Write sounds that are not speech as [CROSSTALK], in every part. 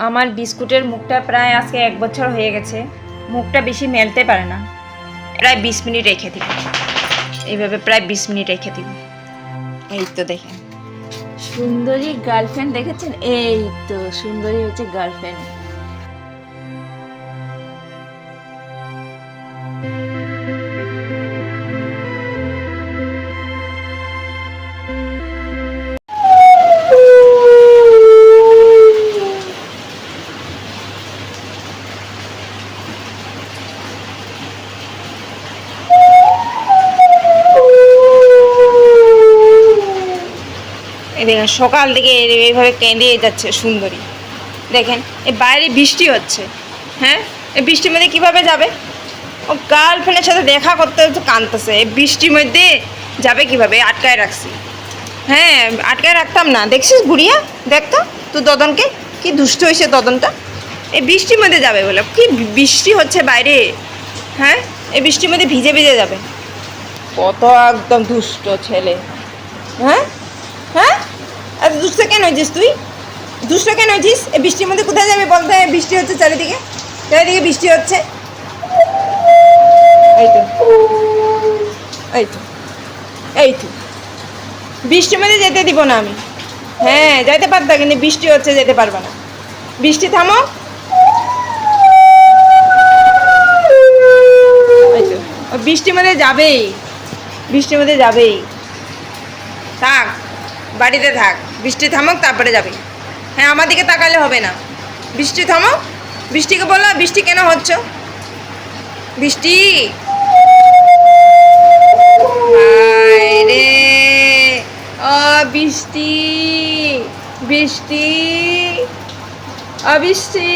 আমার বিস্কুটের মুখটা প্রায় আজকে এক বছর হয়ে গেছে। মুখটা বেশি মেলতে পারে না। প্রায় বিশ মিনিট রেখে দিব। এইভাবে প্রায় বিশ মিনিট রেখে দিব। এই তো দেখেন। সুন্দরী গার্লফ্রেন্ড দেখেছেন? এই তো, সুন্দরী হচ্ছে গার্লফ্রেন্ড। সকাল থেকে এই- এইভাবে কেঁদে যাচ্ছে সুন্দরী। দেখেন এই বাইরে বৃষ্টি হচ্ছে। হ্যাঁ? এই বৃষ্টির মধ্যে কীভাবে যাবে? ও গার্লফ্রেন্ডের সাথে দেখা করতে তো কাঁদতেছে। এই বৃষ্টির মধ্যে যাবে কীভাবে? আটকায় রাখছি। হ্যাঁ আটকায় রাখতাম না। দেখছিস বুড়িয়া? দেখতো তুই দদনকে। কি দুষ্ট হয়েছে দদনটা। এই বৃষ্টির মধ্যে যাবে বলে। কি বৃষ্টি হচ্ছে বাইরে? হ্যাঁ? এই বৃষ্টির মধ্যে ভিজে ভিজে যাবে। কত একদম দুষ্ট ছেলে। হ্যাঁ? হ্যাঁ? দুষ্ট কেন হয়েছিস তুই? দুষ্ট কেন হয়েছিস? এই বৃষ্টির মধ্যে কোথায় যাবে বলতে বৃষ্টি হচ্ছে চারিদিকে। চারিদিকে বৃষ্টি হচ্ছে। এই তো। এই তো। এই বৃষ্টির মধ্যে যেতে দিব না আমি। হ্যাঁ যাইতে পারতা, কিন্তু বৃষ্টি হচ্ছে, যেতে পারবে না। বৃষ্টি থামো। বৃষ্টির মধ্যে যাবেই। বৃষ্টির মধ্যে যাবেই। থাক, বাড়িতে থাক। বৃষ্টি থামুক, তারপরে যাবে। হ্যাঁ আমার দিকে তাকালে হবে না। বৃষ্টি থামো বৃষ্টিকে বলো, বৃষ্টি কেন হচ্ছে? বৃষ্টি? রে ও বৃষ্টি বৃষ্টি ও বৃষ্টি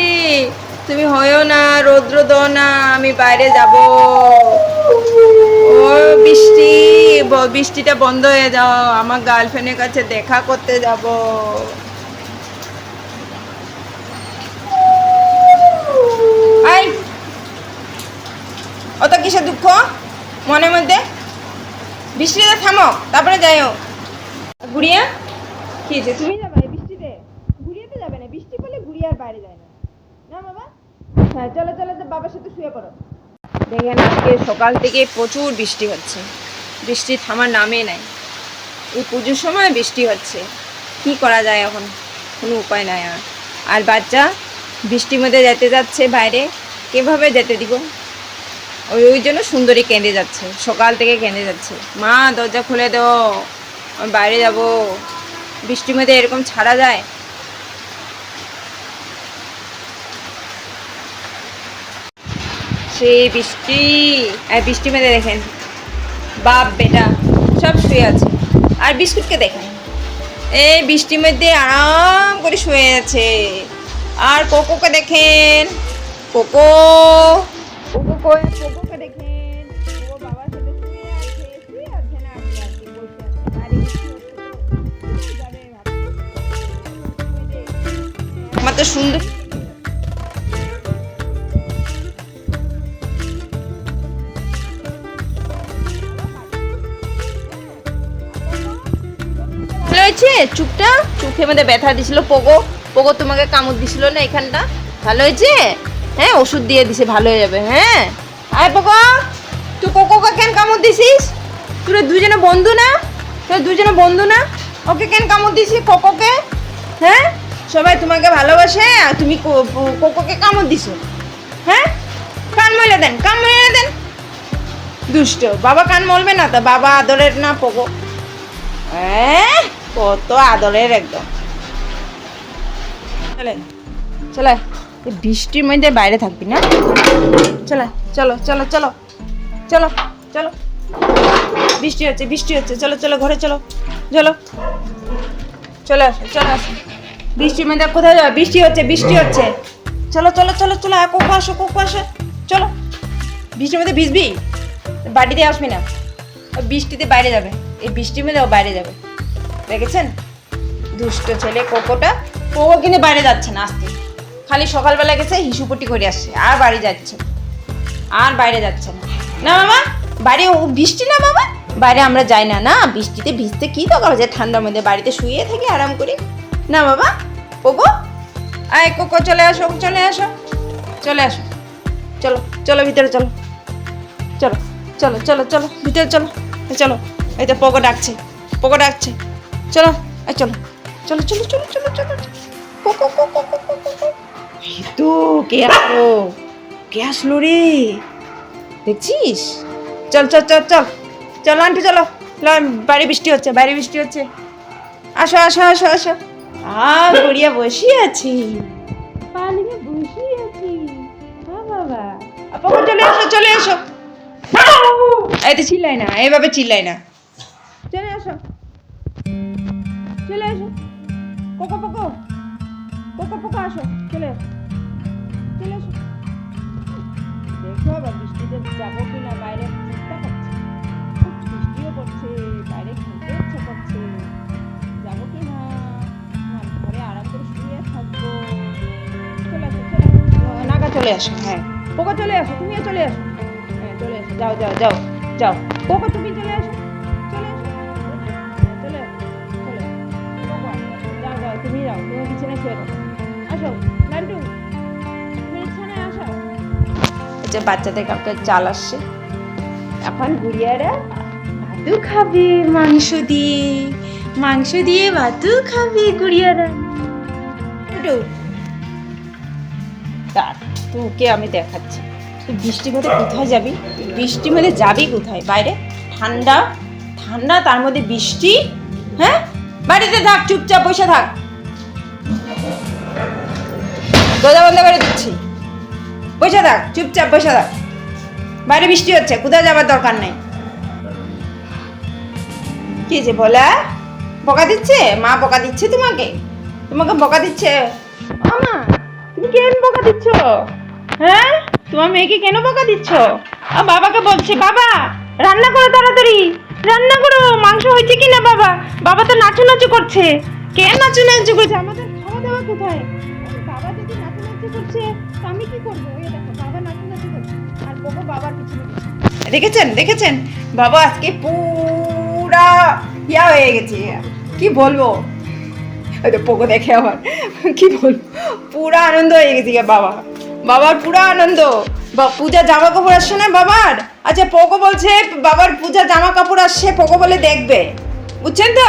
তুমি হয়েও না, রৌদ্র না, আমি বাইরে যাব। বৃষ্টি বৃষ্টিটা বন্ধ হয়ে যাও। আমার গার্লফ্রেন্ডের কাছে দেখা করতে যাব। অত দুঃখ? মনের মধ্যে? বৃষ্টিতে থামো, তারপরে যাইও গুড়িয়া কি হয়েছে তুমি যাবে বৃষ্টিতে? গুড়িয়াতে যাবে না, বৃষ্টি পড়লে গুড়িয়ার বাইরে যায় না। না বাবা? হ্যাঁ চলো চলো, তো বাবার সাথে শুয়ে পড়ো। দেখেন আজকে সকাল থেকে প্রচুর বৃষ্টি হচ্ছে। বৃষ্টি থামার নামে নাই। এই পুজোর সময় বৃষ্টি হচ্ছে। কি করা যায় এখন? কোনো উপায় নাই আর। আর বাচ্চা, বৃষ্টির মধ্যে যেতে যাচ্ছে বাইরে, কীভাবে যেতে দিব? ওই ওই জন্য সুন্দরী কেঁদে যাচ্ছে। সকাল থেকে কেঁদে যাচ্ছে। মা, দরজা খুলে দাও। আমি বাইরে যাব। বৃষ্টির মধ্যে এরকম ছাড়া যায়? সেই বৃষ্টি। আর বৃষ্টির মধ্যে দেখেন। বাপ বেটা, সব শুয়ে আছে। আর বিস্কুটকে দেখেন। এই বৃষ্টির মধ্যে আরাম করে শুয়ে আছে। আর কোকোকে দেখেন। কোকো। কোকো কোকোকে দেখেন। ও বাবার শুয়ে আছে। বৃষ্টি। আমার তো সুন্দর হয়েছে চুপটা? চোখের মধ্যে ব্যথা দিছিল পোগো পোগো তোমাকে কামড় দিছিল না এখানটা? ভালো হয়েছে? হ্যাঁ ওষুধ দিয়ে দিছে, ভালো হয়ে যাবে হ্যাঁ? আয় পোগো তুই কোকোকে কেন কামড় দিছিস? তোর দুজনে বন্ধু না? তোর দুজনে বন্ধু না? ওকে কেন কামড় দিছিস কোকোকে হ্যাঁ? সবাই তোমাকে ভালোবাসে আর তুমি কোকোকে কামড় দিছো। হ্যাঁ? কান মলে দেন, কান মলে দেন। দুষ্ট, বাবা কান মলবে না তো, বাবা আদরের না পোগো হ্যাঁ কত আদরের একদম। চলে চলে বৃষ্টির মধ্যে বাইরে থাকবি না? চলে, চলো চলো চলো চলো চলো। বৃষ্টি হচ্ছে বৃষ্টি হচ্ছে, চলো চলো, ঘরে চলো চলো। চলে আসো চলে আসো। বৃষ্টির মধ্যে কোথায় যাবে? বৃষ্টি হচ্ছে বৃষ্টি হচ্ছে। চলো চলো চলো চলো কোকো আসো কোকো আসো। চলো। বৃষ্টির মধ্যে ভিজবি? বাড়িতে আসবি না। বৃষ্টিতে বাইরে যাবে। এই বৃষ্টির মধ্যে বাইরে যাবে। দেখেছেন? দুষ্ট ছেলে কোকোটা। কোকো কিন্তু বাইরে যাচ্ছে না আসতে। খালি সকালবেলা গেছে হিসুপটি করে আসছে, আর বাড়ি যাচ্ছে আর বাইরে যাচ্ছে না। না মামা ও বৃষ্টি না মামা? বাইরে আমরা যাই না না? বৃষ্টিতে ভিজতে কি দরকার আছে ঠান্ডার মধ্যে বাড়িতে শুয়ে থাকি আরাম করি। না বাবা, কোকো? আয় কোকো, চলে আসো চলে আসো। চলে আসো। চলো চলো ভিতরে চলো। চলো চলো চলো চলো, ভিতরে চলো। চলো, এই তো পোকো ডাকছে পোকো ডাকছে। চলো চলো চলো চলো চলো চলো চলো তো, কে আসলো? কে আসলো রে? দেখছিস? চল চল চল চল। চল, আন্টি, চলো। বাইরে বৃষ্টি হচ্ছে, বাইরে বৃষ্টি হচ্ছে। আসো আসো আসো আসো। আ, গড়িয়া বসে আছি। পালিয়ে বসে আছি। বাবা। আপা চলে এসো চলে এসো এই তো চিল্লাই না এইভাবে চিল্লাই না। চলে এসো চলে এসো। কোকো পোকো কোকো পোকো আসো। চলে এসো। চলে এসো। দেখো আবার বৃষ্টিতে যাব কিনা বাইরে চিন্তা করছি। খুব বৃষ্টিও পড়ছে বাইরে খেলতে ইচ্ছে করছে। যাব কি না না ঘরে আরাম করে শুয়ে থাকব। চলে আসো চলে আসো নাগা চলে আসো হ্যাঁ। পোকা চলে আসো তুমিও চলে আসো হ্যাঁ চলে আসো যাও যাও যাও যাও। পোকা তুমি চলে আসো যে বাচ্চাদের কাউকে চাল আসছে? এখন গুড়িয়ারা ভাতু খাবে মাংস দিয়ে। মাংস দিয়ে ভাতু খাবে গুড়িয়ারা। দাঁড়, তোকে আমি দেখাচ্ছি। তুই বৃষ্টির মধ্যে কোথায় যাবি? বৃষ্টির মধ্যে যাবি কোথায়? বাইরে? ঠান্ডা? ঠান্ডা তার মধ্যে বৃষ্টি? হ্যাঁ? বাড়িতে থাক চুপচাপ বসে থাক। দরজা বন্ধ করে দিচ্ছি। বসে থাক, চুপচাপ বসে থাক। বাইরে বৃষ্টি হচ্ছে, কোথাও যাবার দরকার নেই। কি যে বলা বকা দিচ্ছে? মা বকা দিচ্ছে তোমাকে? তোমাকে বকা দিচ্ছে? তুমি কেন বকা দিচ্ছ? হ্যাঁ? তোমার মেয়েকে কেন বকা দিচ্ছ? আর বাবাকে বলছে, বাবা, রান্না করো তাড়াতাড়ি, রান্না করো, মাংস হয়েছে কি না বাবা? বাবা তো নাচু নাচু করছে। কে নাচু নাচু করছে? আমাদের খাওয়া দাওয়া কোথায়? বাবা যদি করছে আমি কি করব? এই দেখো, বাবা করছে আর বাবা বাবার পিছনে। দেখেছেন দেখেছেন? বাবা আজকে পুরা ইয়া হয়ে গেছে। কি বলব? পোকো দেখে আমার কি বলব? পুরা আনন্দ হয়ে গেছে বাবা। বাবার পুরা আনন্দ। বা পূজা জামা কাপড় আসছে না বাবার? আচ্ছা পোকো বলছে, বাবার পূজা জামা কাপড় আসছে, পোকো বলে দেখবে। বুঝছেন তো?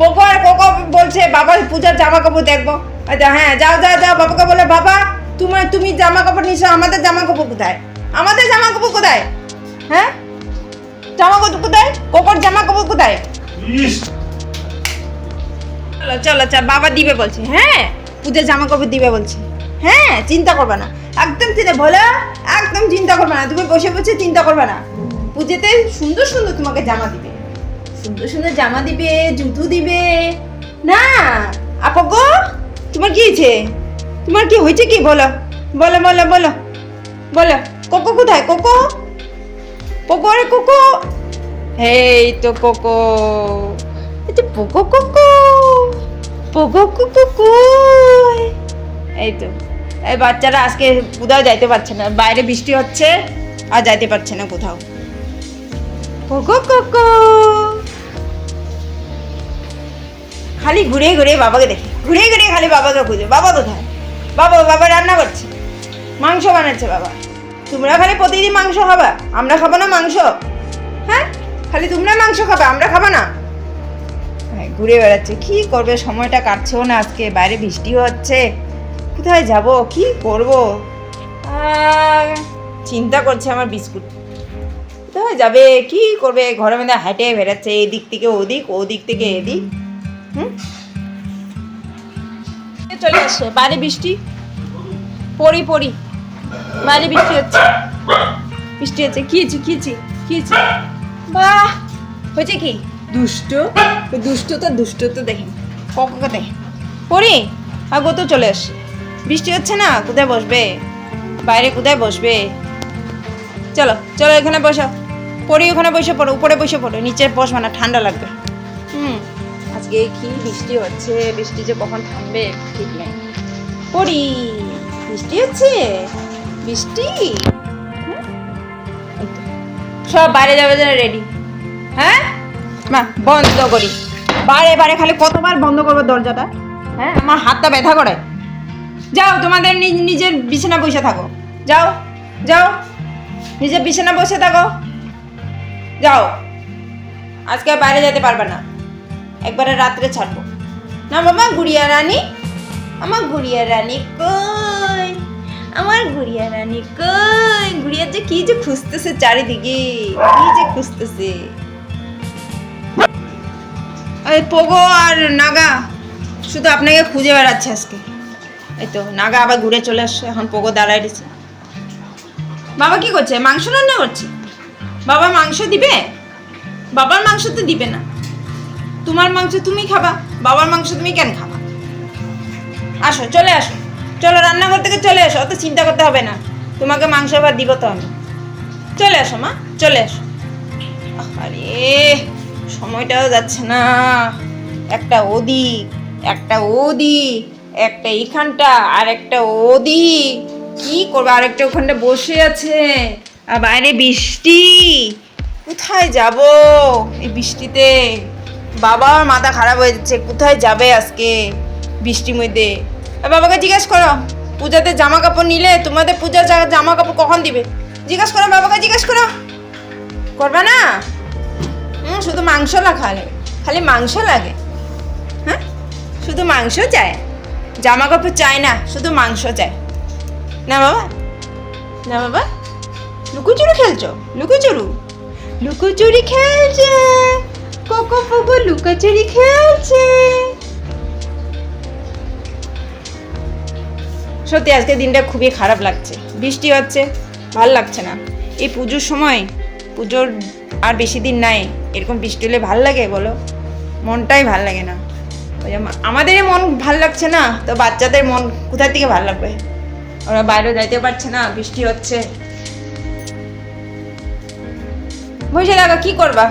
পোকো আর কোকো বলছে, বাবার পূজার জামা কাপড় দেখব। আচ্ছা হ্যাঁ যাও যাও যাও বাবাকে বলে বাবা তোমার তুমি জামা কাপড় নিছো আমাদের জামা কাপড় কোথায়? আমাদের জামা কাপড় কোথায়? হ্যাঁ? জামা কাপড় কোথায়? কোকোর জামা কাপড় কোথায় চলো চলো চল বাবা দিবে বলছে হ্যাঁ? পূজার জামা কাপড় দিবে বলছে। হ্যাঁ চিন্তা করবে না। একদম চিন্তা বলো একদম চিন্তা করবে না। তুমি বসে বসে চিন্তা করবে না। পুজোতে সুন্দর সুন্দর তোমাকে জামা দিবে। সুন্দর সুন্দর জামা দিবে জুতো দিবে। না আপা গো তোমার কি হয়েছে? তোমার কি হয়েছে কি? বলো। বলো বলো বলো। বলো। কোকো কোথায়? কোকো? কোকো রে কোকো। এই তো কোকো। এই পোকো কোকো। Poco cocoa. এই তো। এই বাচ্চারা আজকে কোথাও যাইতে পারছে না। বাইরে বৃষ্টি হচ্ছে আর যাইতে পারছে না কোথাও। পোকো কোকো। খালি ঘুরে ঘুরে বাবাকে দেখে। ঘুরে ঘুরে খালি বাবাকে খুঁজে। বাবা কোথায়? বাবা বাবা রান্না করছে। মাংস বানাচ্ছে বাবা। তোমরা খালি প্রতিদিন মাংস খাবা। আমরা খাব না মাংস। হ্যাঁ? খালি তোমরা মাংস খাবে আমরা খাব না। হ্যাঁ, ঘুরে বেড়াচ্ছে। কি করবে? সময়টা কাটছেও না আজকে। বাইরে বৃষ্টি হচ্ছে। কোথায় যাব? কি করব? চিন্তা করছে আমার বিস্কুট। কোথায় যাবে? কি করবে? ঘরের মধ্যে হেঁটে বেড়াচ্ছে। এদিক থেকে ওদিক ওদিক থেকে এদিক। হুম? চলে আসছে বাইরে বৃষ্টি? পড়ি পড়ি বাইরে বৃষ্টি হচ্ছে। বৃষ্টি হচ্ছে। কি হচ্ছে কি হচ্ছে কি হচ্ছে বাহ! হয়েছে কি? দুষ্ট? দুষ্ট তো দুষ্ট তো দেখেন। কখন দেখেন। পড়ি আগো তো চলে আসছে বৃষ্টি হচ্ছে না? কোথায় বসবে? বাইরে কোথায় বসবে? চলো চলো এখানে বসো। পড়ি ওখানে বসে পড়ো, উপরে বসে পড়ো। নিচে বসবে না, ঠান্ডা লাগবে। আজকে কি বৃষ্টি হচ্ছে? বৃষ্টি যে কখন থামবে ঠিক নেই। পড়ি। বৃষ্টি হচ্ছে? বৃষ্টি। সব বাইরে যাবে যেন রেডি হ্যাঁ? মা, বন্ধ করি। বারে বারে খালি কতবার বন্ধ করব দরজাটা? হ্যাঁ আমার হাতটা ব্যথা করে। যাও, তোমাদের নিজ- নিজের বিছানা বসে থাকো। যাও যাও। নিজের বিছানা বসে থাকো। যাও। আজকে বাইরে যেতে পারবে না। একবারে রাত্রে ছাড়বো। না বাবা, গুড়িয়া রানী, আমার গুড়িয়া রানী কই? আমার গুড়িয়া রানী কই? গুড়িয়া যে কি যে খুঁজতেছে চারিদিকে, কি যে খুঁজতেছে। এই পোগো আর নাগা, শুধু আপনাকে খুঁজে বেড়াচ্ছে আজকে। এই তো, নাগা আবার ঘুরে চলে আসছে, এখন পোগো দাঁড়ায় রয়েছে। বাবা কি করছে? মাংস রান্না করছে? বাবা মাংস দিবে? বাবার মাংস তো দিবে না। তোমার মাংস তুমি খাবা, বাবার মাংস তুমি কেন খাবা? আসো, চলে আসো। চলো, রান্নাঘর থেকে চলে আসো অত চিন্তা করতে হবে না। তোমাকে মাংস আবার দিব তো আমি। চলে আসো, মা, চলে আসো। আরে সময়টাও যাচ্ছে না। একটা ওদি একটা ওদি একটা এখানটা আর একটা ওদি কি করবে, আরেকটা ওখানটা বসে আছে। আর বাইরে বৃষ্টি। কোথায় যাব এই বৃষ্টিতে? বাবার মাথা খারাপ হয়ে যাচ্ছে, কোথায় যাবে আজকে বৃষ্টির মধ্যে? বাবাকে জিজ্ঞেস করো, পূজাতে জামা কাপড় নিলে তোমাদের পূজা জামা কাপড় কখন দিবে? জিজ্ঞেস করো বাবাকে, জিজ্ঞেস করো। করবে না? হুম শুধু মাংস খালে, খালি মাংস লাগে। হ্যাঁ? শুধু মাংস চায়। জামা কাপড় চায় না, শুধু মাংস চায়। না বাবা? না বাবা? লুকোচুরি খেলছো? লুকোচুরু? লুকোচুরি খেলছে। কোকো পোকো লুকোচুরি খেলছে। সত্যি আজকে দিনটা খুবই খারাপ লাগছে। বৃষ্টি হচ্ছে, ভালো লাগছে না। এই পুজোর সময়, পুজোর আর বেশি দিন নাই, এরকম বৃষ্টি হলে ভালো লাগে বলো? মনটাই ভালো লাগে না। আমাদেরই মন ভালো লাগছে না, তো বাচ্চাদের মন কোথা থেকে ভালো লাগবে? ওরা বাইরে যাইতে পারছে না, বৃষ্টি হচ্ছে। বসে লাগা কি করবা?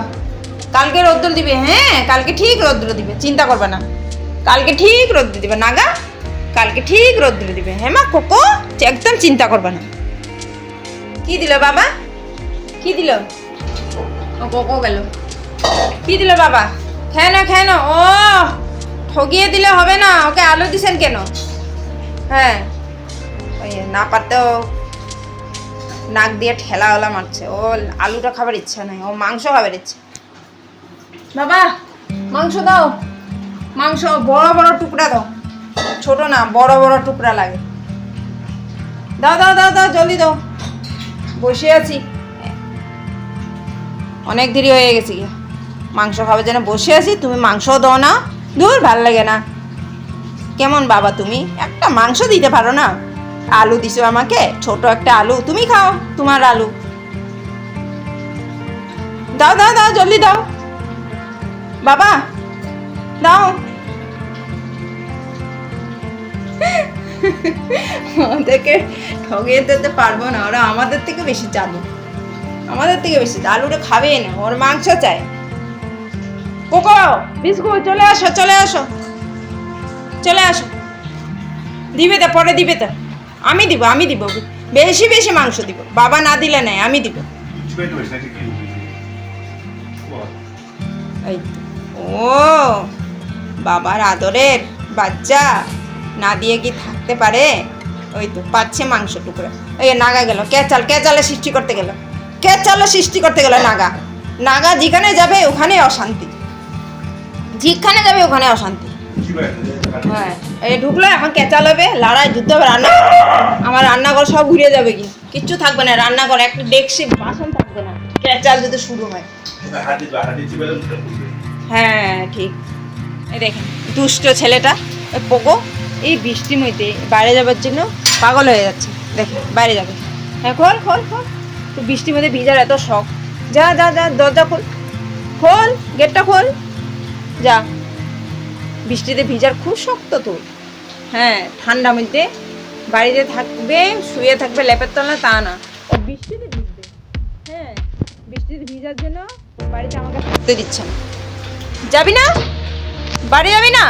কালকে রৌদ্র দিবে হ্যাঁ কালকে ঠিক রৌদ্র দিবে, চিন্তা করবে না। কালকে ঠিক রৌদ্র দিবে নাগা কালকে ঠিক রৌদ্র দিবে হ্যাঁ মা কোকো একদম চিন্তা করবে না। কি দিল বাবা? কি দিল? ও কোকো গেল। কি দিল বাবা? খেয়ে না খেয়ে ও, ঠগিয়ে দিলে হবে না, ওকে আলু দিছেন কেন? হ্যাঁ। ওই না পারতেও নাক দিয়ে ঠেলা ওলা মারছে। ও, আলুটা খাবার ইচ্ছা নাই, ও মাংস খাবার ইচ্ছা। বাবা, মাংস দাও। মাংস বড় বড় টুকরা দাও। ছোট না, বড় বড় টুকরা লাগে। দাও দাও দাও দাও, জলদি দাও। বসে আছি। অনেক দেরি হয়ে গেছে মাংস খাবার জন্য বসে আছি, তুমি মাংস দাও না। দূর ভালো লাগে না। কেমন বাবা তুমি? একটা মাংস দিতে পারো না? আলু দিছো আমাকে, ছোট একটা আলু, তুমি খাও তোমার আলু। দাও দাও দাও, জলদি দাও। বাবা দাও। ওদেরকে ঠগিয়ে দিতে পারব না ওরা আমাদের থেকে বেশি চালু আমাদের থেকে বেশি আলুটা খাবে না ওর মাংস চাই। কোকো বিস্কুট চলে আসো চলে আসো। চলে আসো। দিবে তো পরে দিবে তো। আমি দিব আমি দিব। বেশি বেশি মাংস দিব। বাবা না দিলে নাই আমি দিব. এই। ও বাবার আদরের বাচ্চা না দিয়ে কি থাকতে পারে ওই তো পাচ্ছে মাংস টুকরো এই নাগা গেল কে চাল কে চালে সৃষ্টি করতে গেল কে চালে সৃষ্টি করতে গেল নাগা নাগা যেখানে যাবে ওখানে অশান্তি যেখানে যাবে ওখানে অশান্তি হ্যাঁ এই ঢুকলো এখন কেচাল হবে লড়াই যুদ্ধ হবে রান্না আমার রান্নাঘর সব ঘুরে যাবে কি কিচ্ছু থাকবে না রান্নাঘর একটা ডেক্সি বাসন থাকবে না কেচাল যদি শুরু হয় হ্যাঁ ঠিক। এই দেখেন, দুষ্ট ছেলেটা পোকো, এই বৃষ্টির মধ্যে বাইরে যাবার জন্য পাগল হয়ে যাচ্ছে। দেখেন, বাইরে যাবে। হ্যাঁ খোল খোল খোল। তো বৃষ্টির মধ্যে ভিজার এত শখ। যা যা যা, দরজা খোল। খোল, গেটটা খোল। যা। বৃষ্টিতে ভিজার খুব শক্ত তো। হ্যাঁ ঠান্ডা মধ্যে বাড়িতে থাকবে, শুয়ে থাকবে লেপের তলা, তা না। ও বৃষ্টিতে ভিজবে। হ্যাঁ বৃষ্টিতে ভিজার জন্য বাড়িতে আমাকে থাকতে দিচ্ছে না। যাবি না? বাড়ি যাবি না?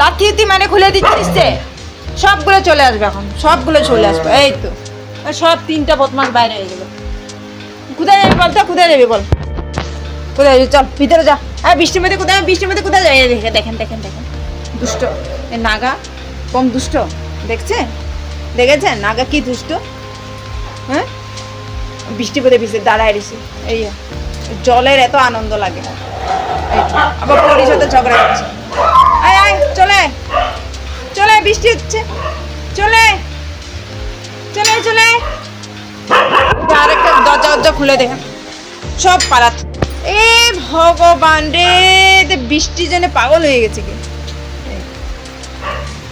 লাথি উথি মানে খুলে দিচ্ছিস যে। সবগুলো চলে আসবে এখন, সবগুলো চলে আসবে, এই তো। সব তিনটা বদমাস বাইরে হয়ে গেল। কোথায় যাবি বল তো? কোথায় যাবি বল? কোথায় যাবি? চল, ভিতরে যা। হ্যাঁ বৃষ্টির মধ্যে কোথায়, বৃষ্টির মধ্যে কোথায় যাই দেখে, দেখেন দেখেন দেখেন। দুষ্ট। এ নাগা, কম দুষ্ট। দেখছে? দেখেছেন নাগা কি দুষ্ট? হ্যাঁ? বৃষ্টি পদে ভিজে দাঁড়ায় রয়েছে। এই জলের এত আনন্দ লাগে। আবার পরির সাথে ঝগড়া করছে আয় আয়, চলে। চলে, বৃষ্টি হচ্ছে। চলে। চলে চলে। আরেকটা দরজা দরজা খুলে দেখেন সব পাড়াত এ ভগবান রে বৃষ্টির জন্য পাগল হয়ে গেছে কি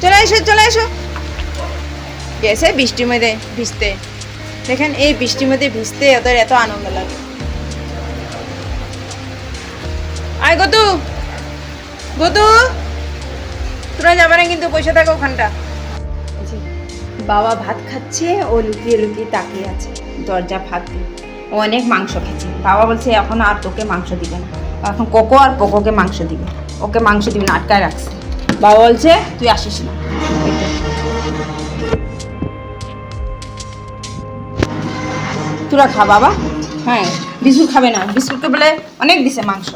চলে এসো চলে এসো। গেছে বৃষ্টির মধ্যে ভিজতে। দেখেন এই বৃষ্টির মধ্যে ভিজতে ওদের এত আনন্দ লাগে। আয় গতু। গতু। তোরা যাবে না কিন্তু বসে থাকো ওখানটা। বাবা ভাত খাচ্ছে, ও লুকিয়ে লুকিয়ে তাকিয়ে আছে, দরজা ফাঁক দিয়ে। ও অনেক মাংস খেয়েছে। বাবা বলছে, এখন আর তোকে মাংস দিবে না। এখন কোকো আর পোকোকে মাংস দিবে। ওকে মাংস দিবে না, আটকায় রাখছে। বাবা বলছে, তুই আসিস না। তোরা খা বাবা। হ্যাঁ বিস্কুট খাবে না। বিস্কুটকে বলে অনেক দিছে মাংস।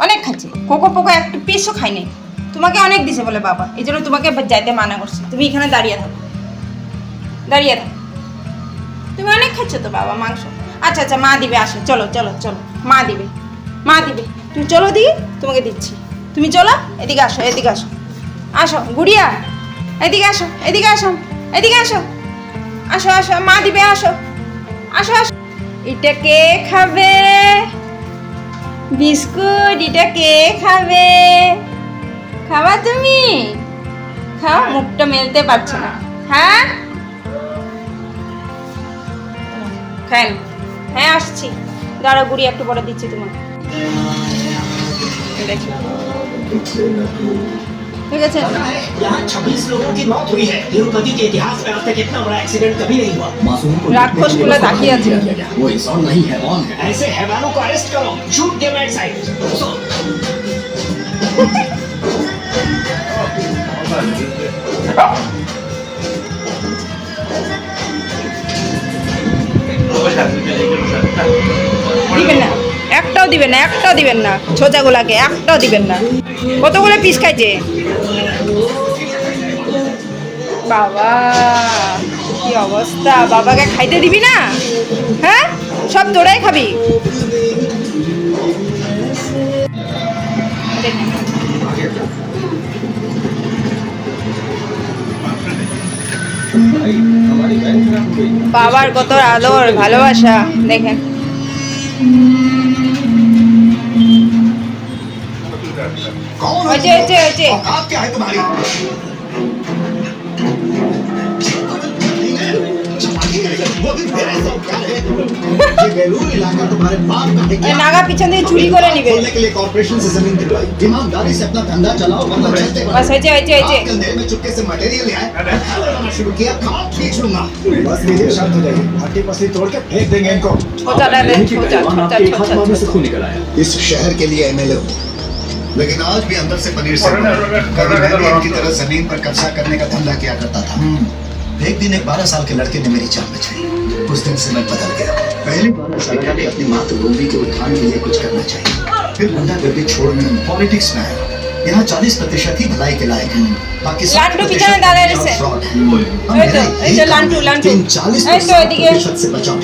অনেক খাচ্ছে। কোকো পোকো একটু পিসও খায়নি। তোমাকে অনেক দিছে বলে বাবা। এই জন্য তোমাকে যাইতে মানা করছে। তুমি এখানে দাঁড়িয়ে থাকো। দাঁড়িয়ে থাকো। তুমি অনেক খাচ্ছ তো বাবা মাংস। আচ্ছা আচ্ছা মা দিবে, আসো। চলো চলো চলো। মা দিবে। মা দিবে। তুমি চলো দিকে তোমাকে দিচ্ছি। তুমি চলো, এদিকে আসো এদিকে আসো। আসো, গুড়িয়া। এদিকে আসো এদিকে আসো এদিকে আসো। আসো আসো, মা দিবে, আসো। আসো আসো। এটা কে খাবে? বিস্কুট এটা কে খাবে খাবা তুমি খাও মুখটা মেলতে পারছ না হ্যাঁ খান হ্যাঁ আসছি দাঁড়া গুড়ি একটু বড় দিচ্ছি তোমাকে দেখি রাক্ষস খুলে দিবেন না। একটাও দিবেন না একটাও দিবেন না। ছোজাগুলাকে একটাও দিবেন না। কতগুলো পিস খাইছে? বাবা কি অবস্থা? বাবাকে খাইতে দিবি না? হ্যাঁ? সব তোরাই খাবি। বাবার কত আদর ভালোবাসা দেখেন। হয়েছে হয়েছে? হয়েছে [LAUGHS] নাগা পিছন থেকে চুরি করে নিবে खोलने के लिए कॉर्पोरेशन से जमीन दिलवाई ईमानदारी से अपना धंधा चलाओ वरना चलते बढ़ो। बस হয়েছে হয়েছে হয়েছে आपके अंधेरे में चुपके से मटेरियल ले आए धंधा लगाना शुरू किया खाओ खींच लूंगा बस लीजिए शांत हो जाइए हड्डी पसली तोड़ के फेंक देंगे इनको ছোচাটা দে ছোচা ছোচা ছোচা ছোচা खून निकल आया इस शहर के लिए एमएलए हूँ लेकिन आज भी अंदर से पनीर से और ना, कभी मैं भी और इनकी ना। तरह जमीन पर कब्जा करने का धंधा किया करता था एक दिन एक बारह साल के लड़के ने मेरी जान बचाई उस दिन से मैं बदल गया। पहली बार लगा कि अपनी मातृभूमि के उत्थान के लिए कुछ करना चाहिए। फिर गुंडागर्दी छोड़ने पॉलिटिक्स में आया। यहाँ चालीस प्रतिशत ही भलाई के लायक है। बाकी तो चालीस प्रतिशत से बचाओ।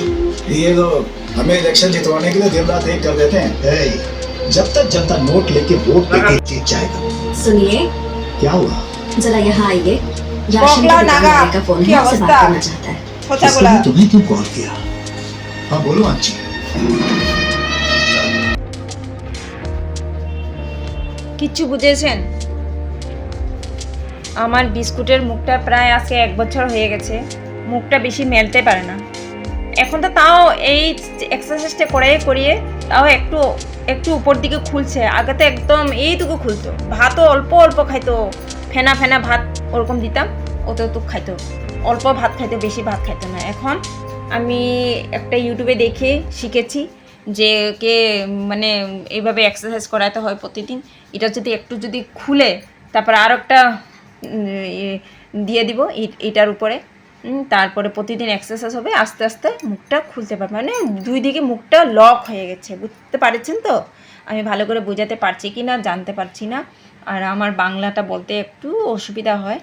ये लोग हमें इलेक्शन जितवाने के लिए दिन रात एक कर देते हैं। जब तक जनता नोट लेके वोट देके जीत जाएगा। सुनिए। क्या हुआ? जरा यहाँ आइए। राशन का फ़ोन है बात करना चाहता है। ছোচাগুলা तुम्हें क्यों कॉल किया हाँ बोलो आंची কিচ্ছু বুঝেছেন আমার বিস্কুটের মুখটা প্রায় আজকে এক বছর হয়ে গেছে মুখটা বেশি মেলতে পারে না এখন তো তাও এই এক্সারসাইজটা করে করিয়ে তাও একটু একটু উপর দিকে খুলছে আগে তো একদম এইটুকু খুলতো ভাতও অল্প অল্প খাইতো ফেনা ফেনা ভাত ওরকম দিতাম অতটুকু খাইতো। অল্প ভাত খাইতো, বেশি ভাত খাইতো না। এখন আমি একটা ইউটিউবে দেখে শিখেছি যে কে মানে এইভাবে এক্সারসাইজ করাতে হয় প্রতিদিন। এটা যদি একটু যদি খুলে, তারপর আর একটা দিয়ে দিব এইটার উপরে। তারপরে প্রতিদিন এক্সারসাইজ হবে, আস্তে আস্তে মুখটা খুলতে পারবে। মানে দুই দিকে মুখটা লক হয়ে গেছে। বুঝতে পারছেন তো? আমি ভালো করে বোঝাতে পারছি কি না জানতে পারছি না। আর আমার বাংলাটা বলতে একটু অসুবিধা হয়।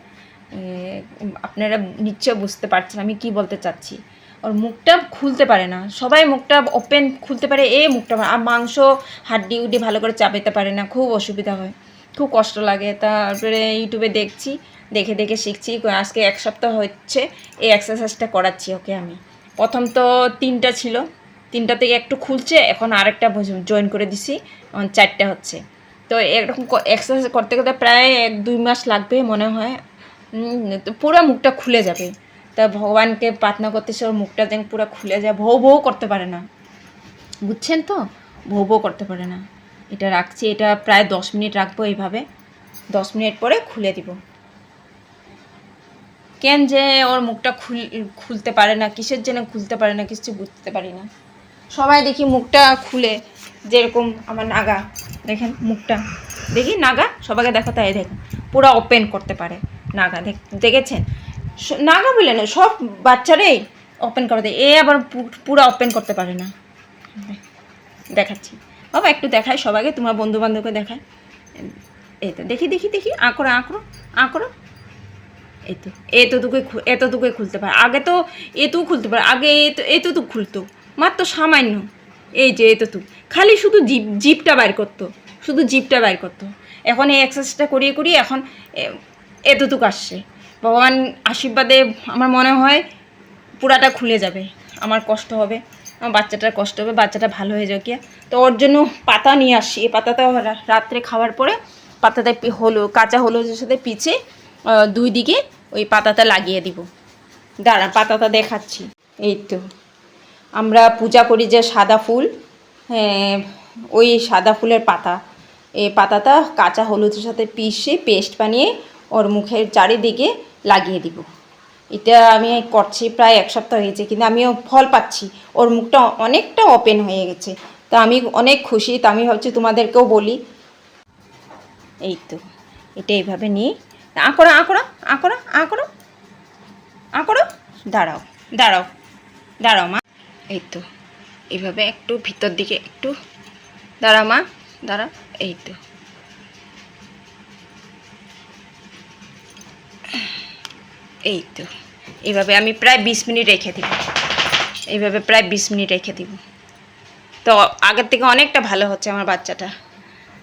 আপনারা নিশ্চয় বুঝতে পারছেন আমি কি বলতে চাচ্ছি। ওর মুখটা খুলতে পারে না। সবাই মুখটা ওপেন খুলতে পারে, এ মুখটা আর মাংস, হাড্ডি, উড্ডি ভালো করে চাপাতে পারে না, খুব অসুবিধা হয়। খুব কষ্ট লাগে। তারপরে ইউটিউবে দেখছি, দেখে দেখে শিখছি। আজকে এক সপ্তাহ হচ্ছে, এই এক্সারসাইজটা করাচ্ছি ওকে আমি। প্রথম তো তিনটা ছিল। তিনটা থেকে একটু খুলছে, এখন আরেকটা জয়েন করে দিছি। চারটা হচ্ছে। তো এরকম এক্সারসাইজ করতে করতে প্রায় এক দুই মাস লাগবে মনে হয়। পুরো মুখটা খুলে যাবে। তা ভগবানকে প্রার্থনা করতেছে ওর মুখটা যেন পুরো খুলে যায়, ভৌ ভৌ করতে পারে না। বুঝছেন তো? ভৌ ভৌ করতে পারে না। এটা রাখছি, এটা প্রায় দশ মিনিট রাখব এইভাবে। দশ মিনিট পরে খুলে দিব। কেন যে ওর মুখটা খুল, খুলতে পারে না, কিসের জন্য খুলতে পারে না কিছু বুঝতে পারি না। সবাই দেখি মুখটা খুলে, যেরকম আমার নাগা, দেখেন মুখটা। দেখি নাগা, সবাইকে দেখো তাই দেখেন। পুরো ওপেন করতে পারে। নাগা দেখেছেন? নাগা বলে না, সব বাচ্চারাই ওপেন করে দেয়। এ আবার পুরো ওপেন করতে পারে না। দেখাচ্ছি। বাবা, একটু দেখায় সবাইকে, তোমার বন্ধু বান্ধবকে দেখায়। এই তো, দেখি দেখি দেখি, আঁকড়ো আঁকড়ো আঁকড়ো। এই তো এতটুকুই এতটুকুই খুলতে পারে। আগে তো এতু খুলতে পারে, আগে এতো এতটুক খুলতো। মাত্র সামান্য। এই যে এতটুক খালি শুধু জিপ, জিপটা বাইর করতো। শুধু জিপটা বাইর করতো। এখন এই এক্সারসাইজটা করিয়ে করিয়ে এখন এতটুক আসছে। ভগবান আশীর্বাদে আমার মনে হয় পুরাটা খুলে যাবে। আমার কষ্ট হবে আমার বাচ্চাটার কষ্ট হবে বাচ্চাটা ভালো হয়ে যাবে। গিয়া তো ওর জন্য পাতা নিয়ে আসি। এই পাতাটা রাত্রে খাওয়ার পরে পাতাটা হলো কাঁচা হলুদের সাথে আহ, দুই দিকে ওই পাতাটা লাগিয়ে দিব। দাঁড়া পাতাটা দেখাচ্ছি। এই তো। আমরা পূজা করি যে সাদা ফুল ওই সাদা ফুলের পাতা। এই পাতাটা কাঁচা হলুদের সাথে পিষে পেস্ট বানিয়ে ওর মুখের চারিদিকে লাগিয়ে দিব। এটা আমি করছি প্রায় এক সপ্তাহ হয়েছে, কিন্তু আমিও ফল পাচ্ছি। ওর মুখটা অনেকটা ওপেন হয়ে গেছে। তা আমি অনেক খুশি, তা আমি ভাবছি তোমাদেরকেও বলি। এই তো, এটা এইভাবে নিয়ে। আঁকড়ো আঁকড়ো আঁকড়ো আঁকড়ো আঁকড়ো। দাঁড়াও দাঁড়াও দাঁড়াও মা। এই তো, এইভাবে একটু ভিতর দিকে একটু। দাঁড়া মা দাঁড়া এই তো। এই তো। এইভাবে আমি প্রায় বিশ মিনিট রেখে দিব। এইভাবে প্রায় বিশ মিনিট রেখে দিব। তো আগের থেকে অনেকটা ভালো হচ্ছে আমার বাচ্চাটা।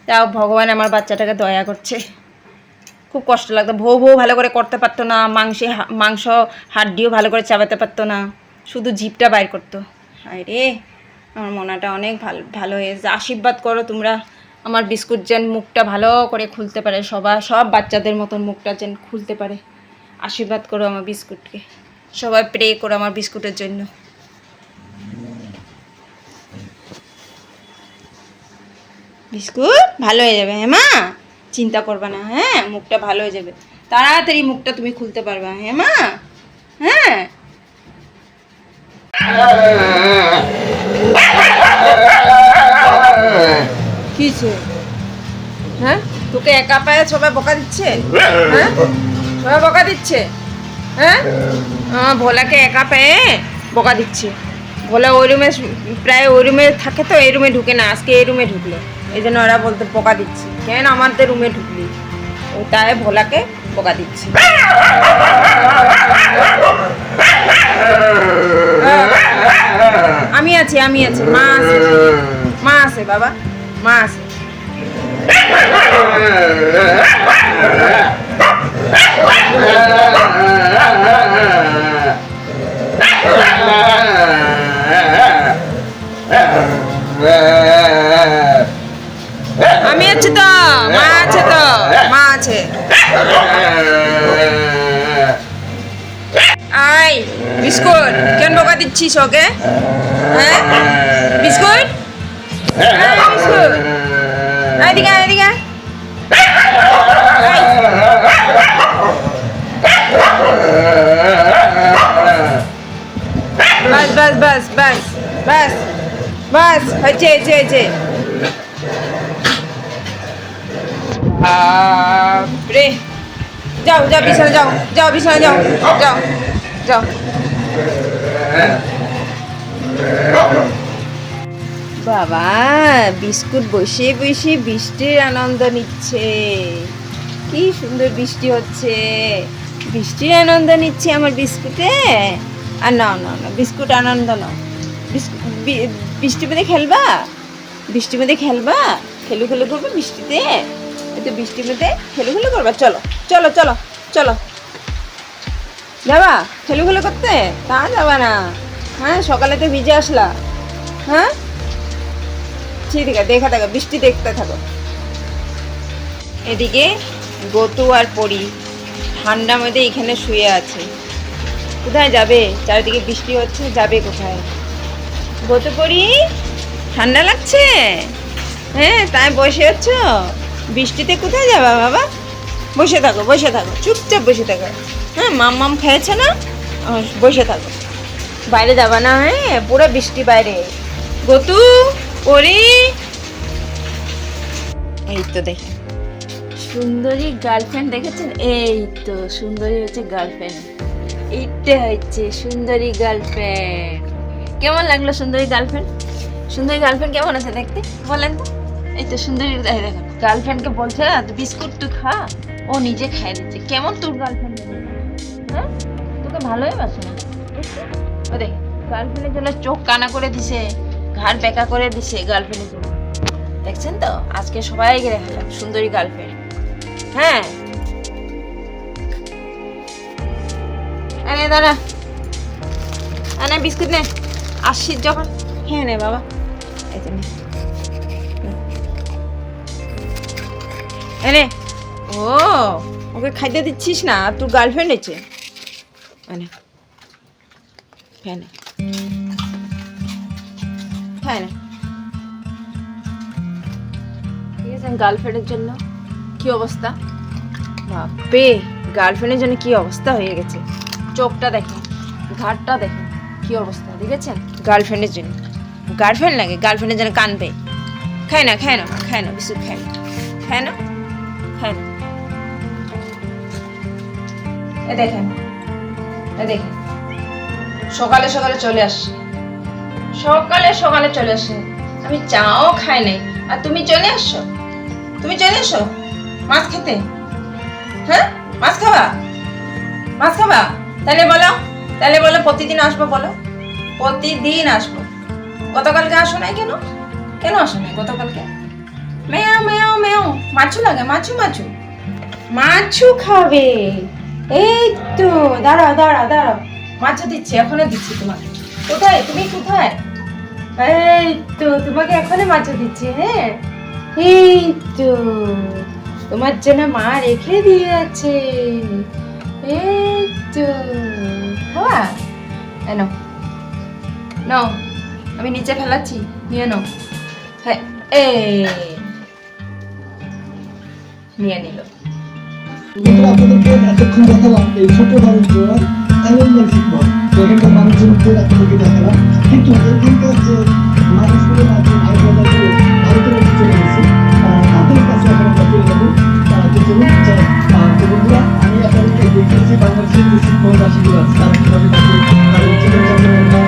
তাও ভগবান আমার বাচ্চাটাকে দয়া করছে। খুব কষ্ট লাগতো। ভৌ ভৌ ভালো করে করতে পারতো না। মাংসে মাংস হাড্ডিও ভালো করে চাবাতে পারতো না। শুধু জিপটা বাইর করতো। হায় রে, আমার মনাটা অনেক ভালো ভালো হয়েছে আশীর্বাদ করো তোমরা। আমার বিস্কুট যেন মুখটা ভালো করে খুলতে পারে। সবাই সব বাচ্চাদের মতন মুখটা যেন খুলতে পারে। আশীর্বাদ করো আমার বিস্কুটকে। সবাই প্রে করো আমার বিস্কুটের জন্য। বিস্কুট? ভালো হয়ে যাবে হ্যাঁ মা? চিন্তা করবে না হ্যাঁ? মুখটা ভালো হয়ে যাবে। তাড়াতাড়ি মুখটা তুমি খুলতে পারবে হ্যাঁ মা? হ্যাঁ? কিছে হ্যাঁ? তোকে একা পায়ে সবাই বকা দিচ্ছে? হ্যাঁ? সবাই বকা দিচ্ছে? হ্যাঁ? আহ, ভোলাকে একা পেয়ে বকা দিচ্ছে। ভোলা ওই রুমে প্রায় ওই রুমে থাকে তো এই রুমে ঢুকে না আজকে এই রুমে ঢুকলো। এই জন্য ওরা বলতে বকা দিচ্ছে। কেন আমাদের রুমে ঢুকলি? ও তাই ভোলাকে বকা দিচ্ছে। আমি আছি আমি আছি। মা আছে। মা আছে বাবা। মা আছে। আমি আছি তো, মা আছে তো, মা আছে। আই বিস্কুট, কেন বকা দিচ্ছিস ওকে? হ্যাঁ? বিস্কুট? বিস্কুট। এদিকে এদিকে আয়। এই। বাস বাস বাস বাস বাস বাস হয়েছে হয়েছে হয়েছে বাপরে যাও যাও বিছানা যাও যাও বিছানা যাও যাও যাও বাবা বিস্কুট বসে বসে বৃষ্টির আনন্দ নিচ্ছে। কি সুন্দর বৃষ্টি হচ্ছে। বৃষ্টির আনন্দ নিচ্ছে আমার বিস্কুটে। আর না না না, বিস্কুট আনন্দ না। বৃষ্টি মধ্যে খেলবা? বৃষ্টির মধ্যে খেলবা? খেলু খেলু করবে বৃষ্টিতে? এই তো বৃষ্টির মধ্যে খেলু খেলু করবা। চলো চলো চলো চলো। যাবা? খেলু খেলু করতে? তা যাবা না। হ্যাঁ সকালে তো ভিজে আসলা। হ্যাঁ? ঠিক আছে, দেখা থাকো বৃষ্টি দেখতে থাকো। এদিকে গতু আর পরি ঠান্ডার মধ্যে এখানে শুয়ে আছে। কোথায় যাবে? চারিদিকে বৃষ্টি হচ্ছে, যাবে কোথায়? গতু পরি, ঠান্ডা লাগছে? হ্যাঁ তাই বসে আছো? বৃষ্টিতে কোথায় যাবা বাবা? বসে থাকো বসে থাকো, চুপচাপ বসে থাকো। হ্যাঁ মাম মাম খেয়েছে না? বসে থাকো। বাইরে যাবা না হ্যাঁ পুরো বৃষ্টি বাইরে। গতু, পরি। এই তো দেখে। সুন্দরী গার্লফ্রেন্ড দেখেছেন? এই তো, সুন্দরী হচ্ছে গার্লফ্রেন্ড। এইটা হচ্ছে সুন্দরী গার্লফ্রেন্ড কেমন লাগল সুন্দরী গার্লফ্রেন্ড সুন্দরী গার্লফ্রেন্ড কেমন আছে দেখতে? বলেন তো। এই তো সুন্দরী, এই দেখো গার্লফ্রেন্ডকে বলছে না তুই বিস্কুট তুই খা। ও নিজে খাই দিচ্ছে। কেমন তোর গার্লফ্রেন্ড হ্যাঁ? তোকে ভালোই বাসে না? ও দেখ গার্লফ্রেন্ডের জন্য চোখ কানা করে দিছে, ঘাড় বেঁকা করে দিছে গার্লফ্রেন্ডের জন্য। দেখছেন তো? আজকে সবাইকে দেখালাম সুন্দরী গার্লফ্রেন্ড হ্যাঁ আরে দাঁড়া। আনে বিস্কুট নে। আসছিস যখন হ্যাঁ নে বাবা। এই এনে। ও, ওকে খাইতে দিচ্ছিস না? তোর গার্লফ্রেন্ড আছে। এনে। হ্যাঁ নে হ্যাঁ নে দেখেছেন গার্লফ্রেন্ডের জন্য? কি অবস্থা? বাপরে গার্লফ্রেন্ডের জন্য কি অবস্থা হয়ে গেছে। চোখটা দেখেন ঘাটটা দেখেন, কি অবস্থা, দেখেছেন? গার্লফ্রেন্ডের জন্য। গার্লফ্রেন্ড লাগে গার্লফ্রেন্ডের জন্য কানবে। খায় না খায় না খায় না, বিস্কুট খায় না। খায় না? খায় না। এ দেখেন এ দেখেন। সকালে সকালে চলে আসছে সকালে সকালে চলে আসে। আমি চাও খাই নাই। আর তুমি চলে আসছো তুমি চলে এসো মাছ খেতে? হ্যাঁ? মাছ খাবা? মাছ খাবা? তাহলে বলো তাহলে বলো প্রতিদিন আসব বলো? প্রতিদিন আসব। গতকালকে আসো নাই কেন? কেন আসো নাই গতকালকে? মেয়াও মেয়াও মেয়াও। মাছু লাগে, মাছু মাছু। মাছু খাবে। এই তো, দাঁড়াও দাঁড়াও দাঁড়াও। মাছু দিচ্ছি, এখনও দিচ্ছি তোমাকে। কোথায়? তুমি কোথায়? এই তো, তোমাকে এখনও মাছু দিচ্ছি হ্যাঁ? এই তো, তোমার জন্য মা রেখে দিয়েছে তো খাওয়া এনো নাও। আমি নিচে ফেলাচ্ছি। নিয়ে নাও। হ্যাঁ এই নিয়ে নিল। আপনাদেরকে এতক্ষণ দেখালাম এই ছোট মানুষগুলো তামিলনাড় ফুটবল এখানকার মানুষজনকে আপনাদেরকে দেখালাম। কিন্তু এখানকার যে মানুষগুলো আছে Wielkiej Pan Marcinku, Szybko, Nasi Góra, Stary, Prawie, Prawie, Prawie, Prawie, Prawie, Prawie,